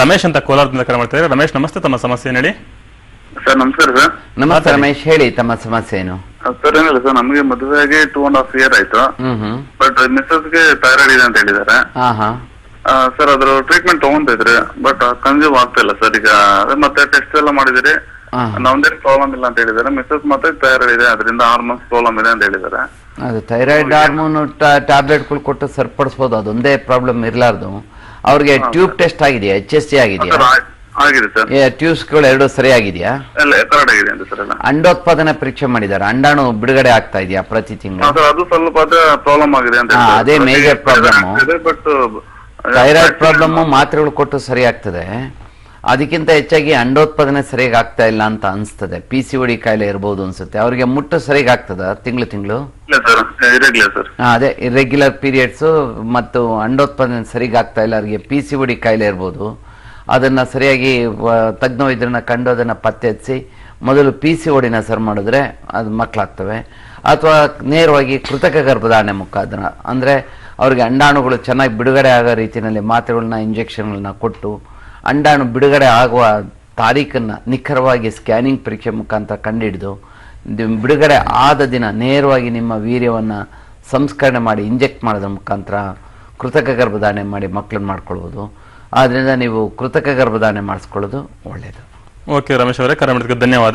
ರಮೇಶ್ ಅಂತ ಕೋಲಾರದಿಂದ ಕರೆ ಮಾಡ್ತಾರೆ ರಮೇಶ್ ನಮಸ್ತೆ. ತಮ್ಮ ಸಮಸ್ಯೆ ಏನ್ ಹೇಳಿ? ಸರ್ ನಮಸ್ಕಾರ ಸರ್. ನಮಸ್ತೆ ರಮೇಶ್ ಹೇಳಿ ತಮ್ಮ ಸಮಸ್ಯೆ ಏನು? ಸರ್ ಏನಿಲ್ಲ ಸರ್ ನಮಗೆ ಮದುವೆ ಆಗಿ ಟೂ ಅಂಡ್ ಹಾಫ್ ಇಯರ್ ಆಯ್ತು. ಹ್ಮ್ ಹ್ಮ್. ಬಟ್ ಮಿಸ್ಸಸ್ಗೆ ಥೈರಾಯ್ಡ್ ಇದೆ ಅಂತ ಹೇಳಿದ್ದಾರೆ. ಹಾ ಹಾ. ಸರ್ ಅದ್ರ ಟ್ರೀಟ್ಮೆಂಟ್ ತಗೊಂತಿದ್ರೆ ಬಟ್ ಕನ್ಸ್ಯೂಮ್ ಆಗ್ತಾ ಇಲ್ಲ ಸರ್. ಈಗ ಅದೇ ಮತ್ತೆ ಟೆಸ್ಟ್ ಎಲ್ಲ ಮಾಡಿದಿರಿ ನಮ್ದೇನು ಪ್ರಾಬ್ಲಮ್ ಇಲ್ಲ ಅಂತ ಹೇಳಿದಾರೆ ಮಿಸಸ್ ಮತ್ತೆ ಥೈರಾಯ್ಡ್ ಇದೆ ಅದರಿಂದ ಹಾರ್ಮೋನ್ಸ್ ಪ್ರಾಬ್ಲಮ್ ಇದೆ ಅಂತ ಹೇಳಿದ್ದಾರೆ. ಅದು ಥೈರಾಯ್ಡ್ ಹಾರ್ಮೋನ್ ಟ್ಯಾಬ್ಲೆಟ್ಗಳು ಕೊಟ್ಟು ಸರಿಪಡಿಸ್ಬೋದು ಅದೊಂದೇ ಪ್ರಾಬ್ಲಮ್ ಇರಲಾರ್ದು. ಅವ್ರಿಗೆ ಟ್ಯೂಬ್ ಟೆಸ್ಟ್ ಆಗಿದೆಯಾ? ಎಚ್ ಎಸ್ ಸಿ ಆಗಿದೆಯಾ? ಸರ್ ಆಗಿದೆ ಸರ್. ಟ್ಯೂಬ್ಸ್ಗಳು ಎರಡು ಸರಿಯಾಗಿದೆಯಾ? ಅಂಡೋತ್ಪಾದನೆ ಪರೀಕ್ಷೆ ಮಾಡಿದ್ದಾರೆ. ಅಂಡಾಣು ಬಿಡುಗಡೆ ಆಗ್ತಾ ಇದೆಯಾ ಪ್ರತಿ ತಿಂಗಳು? ಅದು ಸ್ವಲ್ಪ ಪ್ರಾಬ್ಲಮ್ ಆಗಿದೆ ಅಂತ ಅದೇ ಮೇಜರ್ ಪ್ರಾಬ್ಲಮ್ ಥೈರಾಯ್ಡ್ ಪ್ರಾಬ್ಲಮ್ ಮಾತ್ರೆಗಳು ಕೊಟ್ಟು ಸರಿ ಆಗ್ತದೆ. ಅದಕ್ಕಿಂತ ಹೆಚ್ಚಾಗಿ ಅಂಡೋತ್ಪಾದನೆ ಸರಿಯಾಗಿ ಆಗ್ತಾ ಇಲ್ಲ ಅಂತ ಅನಿಸ್ತದೆ. ಪಿ ಸಿ ಒಡಿ ಕಾಯಿಲೆ ಇರ್ಬೋದು ಅನ್ಸುತ್ತೆ. ಅವ್ರಿಗೆ ಮುಟ್ಟು ಸರಿಯಾಗಿ ಆಗ್ತದ ತಿಂಗಳು? ತಿಂಗಳು ಅದೇ ಇರೆಗ್ಯುಲರ್ ಪೀರಿಯಡ್ಸ್ ಮತ್ತು ಅಂಡೋತ್ಪಾದನೆ ಸರಿಯಾಗಿ ಆಗ್ತಾ ಇಲ್ಲ. ಅವ್ರಿಗೆ ಪಿ ಸಿ ಒಡಿ ಕಾಯಿಲೆ ಇರ್ಬೋದು. ಅದನ್ನ ಸರಿಯಾಗಿ ತಜ್ಞ ವೈದ್ಯರನ್ನ ಕಂಡು ಅದನ್ನ ಪತ್ತೆ ಹಚ್ಚಿ ಮೊದಲು ಪಿ ಸಿ ಒಡಿನ ಸರ್ ಮಾಡಿದ್ರೆ ಅದು ಮಕ್ಕಳಾಗ್ತವೆ. ಅಥವಾ ನೇರವಾಗಿ ಕೃತಕ ಗರ್ಭಧಾರಣೆ ಮುಖಾಂತರ. ಅಂದರೆ ಅವ್ರಿಗೆ ಅಂಡಾಣುಗಳು ಚೆನ್ನಾಗಿ ಬಿಡುಗಡೆ ಆಗೋ ರೀತಿಯಲ್ಲಿ ಮಾತ್ರೆಗಳನ್ನ ಇಂಜೆಕ್ಷನ್ಗಳನ್ನ ಕೊಟ್ಟು ಅಂಡಾಣು ಬಿಡುಗಡೆ ಆಗುವ ತಾರೀಕನ್ನು ನಿಖರವಾಗಿ ಸ್ಕ್ಯಾನಿಂಗ್ ಪರೀಕ್ಷೆ ಮುಖಾಂತರ ಕಂಡುಹಿಡಿದು ಬಿಡುಗಡೆ ಆದ ದಿನ ನೇರವಾಗಿ ನಿಮ್ಮ ವೀರ್ಯವನ್ನು ಸಂಸ್ಕರಣೆ ಮಾಡಿ ಇಂಜೆಕ್ಟ್ ಮಾಡೋದ್ರ ಮುಖಾಂತರ ಕೃತಕ ಗರ್ಭಧಾರಣೆ ಮಾಡಿ ಮಕ್ಕಳನ್ನ ಮಾಡ್ಕೊಳ್ಬೋದು. ಆದ್ದರಿಂದ ನೀವು ಕೃತಕ ಗರ್ಭಧಾರಣೆ ಮಾಡಿಸ್ಕೊಳ್ಳೋದು ಒಳ್ಳೆಯದು ಓಕೆ ರಮೇಶ್ ಅವರೇ ಕರೆ ಧನ್ಯವಾದ.